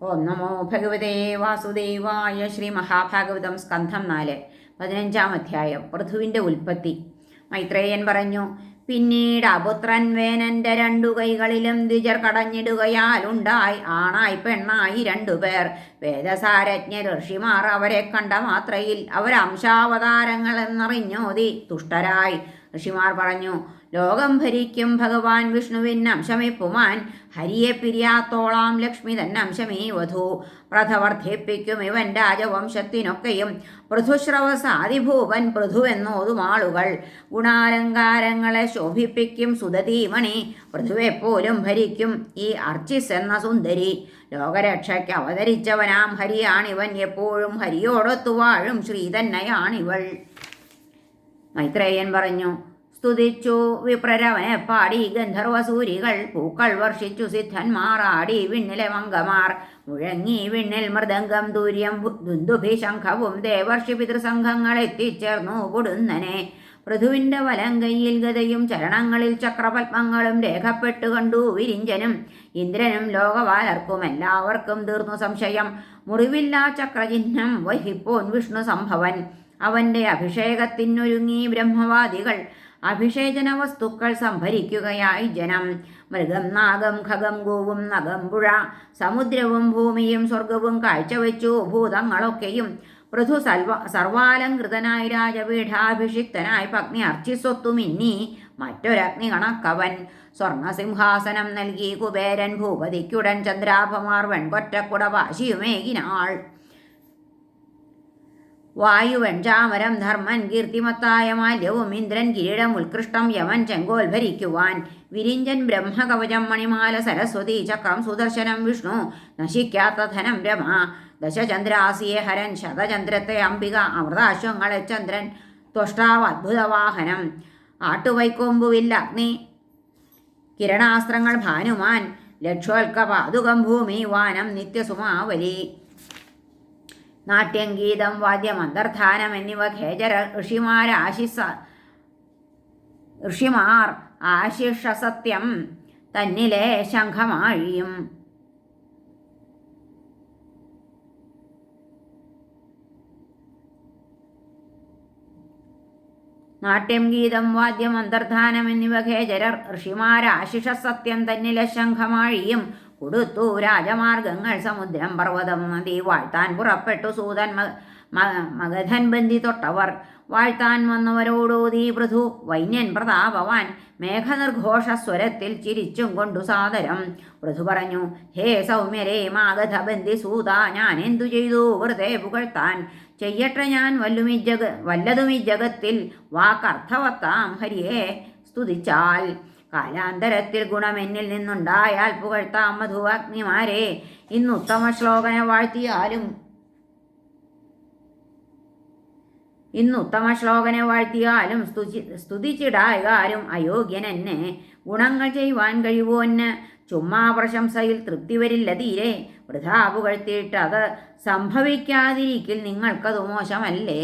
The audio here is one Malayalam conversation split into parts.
ഓം നമോ ഭഗവതേ വാസുദേവായ ശ്രീ മഹാഭാഗവതം സ്കന്ധം നാല് പതിനഞ്ചാം അധ്യായം പൃഥുവിന്റെ ഉൽപ്പത്തി. മൈത്രേയൻ പറഞ്ഞു പിന്നീട് അപുത്രൻ വേനന്റെ രണ്ടു കൈകളിലും ദ്വിജർ കടഞ്ഞിടുകയാൽ ഉണ്ടായി ആണായി പെണ്ണായി രണ്ടുപേർ വേദസാരജ്ഞ ഋഷിമാർ അവരെ കണ്ട മാത്രയിൽ അവരംശാവതാരങ്ങൾ എന്നറിഞ്ഞോതി തുഷ്ടരായി. ഋഷിമാർ പറഞ്ഞു ലോകം ഭരിക്കും ഭഗവാൻ വിഷ്ണുവിന് അംശമേ അംശമിപ്പുമാൻ ഹരിയെ പിരിയാത്തോളാം ലക്ഷ്മി തന്നെ അംശമേ വധു പ്രഥവർദ്ധിപ്പിക്കും ഇവൻ രാജവംശത്തിനൊക്കെയും പൃഥുശ്രവസാദിഭൂവൻ പൃഥുവെന്നോതുമാളുകൾ ഗുണാലങ്കാരങ്ങളെ ശോഭിപ്പിക്കും സുതതീമണി പൃഥുവെപ്പോലും ഭരിക്കും ഈ അർച്ചിസ് എന്ന സുന്ദരി. ലോകരക്ഷയ്ക്ക് അവതരിച്ചവനാം ഹരിയാണിവൻ എപ്പോഴും ഹരിയോടൊത്തു വാഴും ശ്രീ തന്നെയാണിവൾ മൈത്രേയൻ പറഞ്ഞു സ്തുതിച്ചു വിപ്രരവനെ പാടി ഗന്ധർവസൂരികൾ പൂക്കൾ വർഷിച്ചു സിദ്ധന്മാർ ആടി വിണ്ണിലെ മംഗമാർ മുഴങ്ങി വിണ്ണിൽ മൃദംഗം ദൂര്യം ദുന്ദുഭി ശംഖവും ദേവർഷി പിതൃസംഘങ്ങൾ എത്തിച്ചേർന്നു കൊടുന്നനെ. പൃഥുവിന്റെ വലങ്കയിൽ ഗതയും ചരണങ്ങളിൽ ചക്രപത്മങ്ങളും രേഖപ്പെട്ടു കണ്ടു വിരിഞ്ചനും ഇന്ദ്രനും ലോകവാലർക്കും എല്ലാവർക്കും തീർന്നു സംശയം. മുറിവില്ലാ ചക്രചിഹ്നം വഹിപ്പോൻ വിഷ്ണു സംഭവൻ. അവന്റെ അഭിഷേകത്തിനൊരുങ്ങി ബ്രഹ്മവാദികൾ. അഭിഷേചന വസ്തുക്കൾ സംഭരിക്കുകയായി ജനം. മൃഗം നാഗം ഖഗം ഗോവും നഗം പുഴ സമുദ്രവും ഭൂമിയും സ്വർഗവും കാഴ്ചവെച്ചു. ഭൂതങ്ങളൊക്കെയും പൃഥു സർവ സർവാലങ്കൃതനായി രാജപീഠാഭിഷിക്തനായി പത്നി അർച്ചിസ്വത്തുമിന്നി മറ്റൊരഗ്നി കണക്കവൻ സ്വർണസിംഹാസനം നൽകി കുബേരൻ ഭൂപതിക്കുടൻ ചന്ദ്രാഭമാർ വെൺകൊറ്റക്കുട വാശിയുമേകിനാൾ. വായുവെഞ്ചാമരം ധർമ്മൻ കീർത്തിമത്തായ മാല്യവും ഇന്ദ്രൻ കിരീടം ഉത്കൃഷ്ടം യമൻ ചെങ്കോൽ ഭരിക്കുവാൻ. വിരിഞ്ചൻ ബ്രഹ്മകവചം മണിമാല സരസ്വതി ചക്രം സുദർശനം വിഷ്ണു നശിക്കാത്ത ധനം രമ. ദശചന്ദ്രാസിയെ ഹരൻ ശതചന്ദ്രത്തെ അംബിക അമൃതാശ്വങ്ങളെ ചന്ദ്രൻ ത്വഷ്ടാവ് അദ്ഭുതവാഹനം ആട്ടുവൈക്കൊമ്പുവില്ല അഗ്നി കിരണാസ്ത്രങ്ങൾ ഭാനുമാൻ. ലക്ഷോൽക്ക പാതുകം ഭൂമി വാനം നിത്യസുമാവലി. നാട്യം ഗീതം വാദ്യം അന്തർധാനം എന്നിവ ഖേജര ഋഷിമാരാശിസ ഋഷിമാർ ആശിഷസത്യം തന്നിലെ ശംഖമാഴിയും. നാട്യം ഗീതം വാദ്യം അന്തർധാനം എന്നിവ ഖേജരർ ഋഷിമാരാശിഷസത്യം തന്നിലെ ശംഖമാഴിയും. കൊടുത്തു രാജമാർഗങ്ങൾ സമുദ്രം പർവതം നദി വാഴ്ത്താൻ പുറപ്പെട്ടു സൂതൻ മഗധൻ ബന്ധി തൊട്ടവർ. വാഴ്ത്താൻ വന്നവരോടോതി പൃഥു. വൈന്യൻ പ്രതാപവാൻ മേഘനിർഘോഷ സ്വരത്തിൽ ചിരിച്ചും കൊണ്ടു സാദരം. പൃഥു പറഞ്ഞു ഹേ സൗമ്യരേ മാഗധ ബന്ധി സൂത ഞാൻ എന്തു ചെയ്തു? വെറുതെ പുകഴ്ത്താൻ. ചെയ്യട്ടെ ഞാൻ വല്ലുമി ജഗ വല്ലതുമി ജഗത്തിൽ വാക്കർത്ഥവത്താം ഹരിയെ സ്തുതിച്ചാൽ. കാലാന്തരത്തിൽ ഗുണം എന്നിൽ നിന്നുണ്ടായാൽ പുകഴ്ത്താം മധുവാഗ്നിമാരെ. ഇന്ന് ഉത്തമ ശ്ലോകനെ വാഴ്ത്തിയാലും ഇന്ന് ഉത്തമ ശ്ലോകനെ വാഴ്ത്തിയാലും സ്തുതി അയോഗ്യൻ അയോഗ്യനെന്നെ ഗുണങ്ങൾ ചെയ്യുവാൻ കഴിവോന്ന് ചുമ്മാ പ്രശംസയിൽ തൃപ്തി വരില്ല തീരെ. വൃഥാ പുകഴ്ത്തിയിട്ട് അത് സംഭവിക്കാതിരിക്കൽ നിങ്ങൾക്കത് മോശമല്ലേ?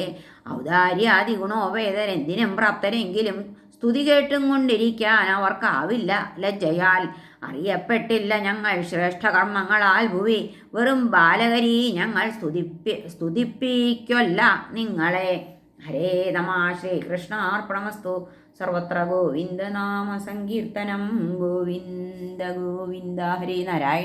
ഔദാര്യാദി ഗുണോപേതരെന്തിനും പ്രാപ്തരെങ്കിലും സ്തുതി കേട്ടും കൊണ്ടിരിക്കാൻ അവർക്കാവില്ല ലജ്ജയാൽ അറിയപ്പെട്ടില്ല ഞങ്ങൾ ശ്രേഷ്ഠകർമ്മങ്ങളാൽ ഭൂവി. വെറും ബാലകരി ഞങ്ങൾ സ്തുതിപ്പി സ്തുതിപ്പിക്കൊല്ല നിങ്ങളെ. ഹരേ നമ ശ്രീകൃഷ്ണാർപ്പണമസ്തു. സർവത്ര ഗോവിന്ദനാമ സങ്കീർത്തനം. ഗോവിന്ദ ഗോവിന്ദ ഹരി നാരായണ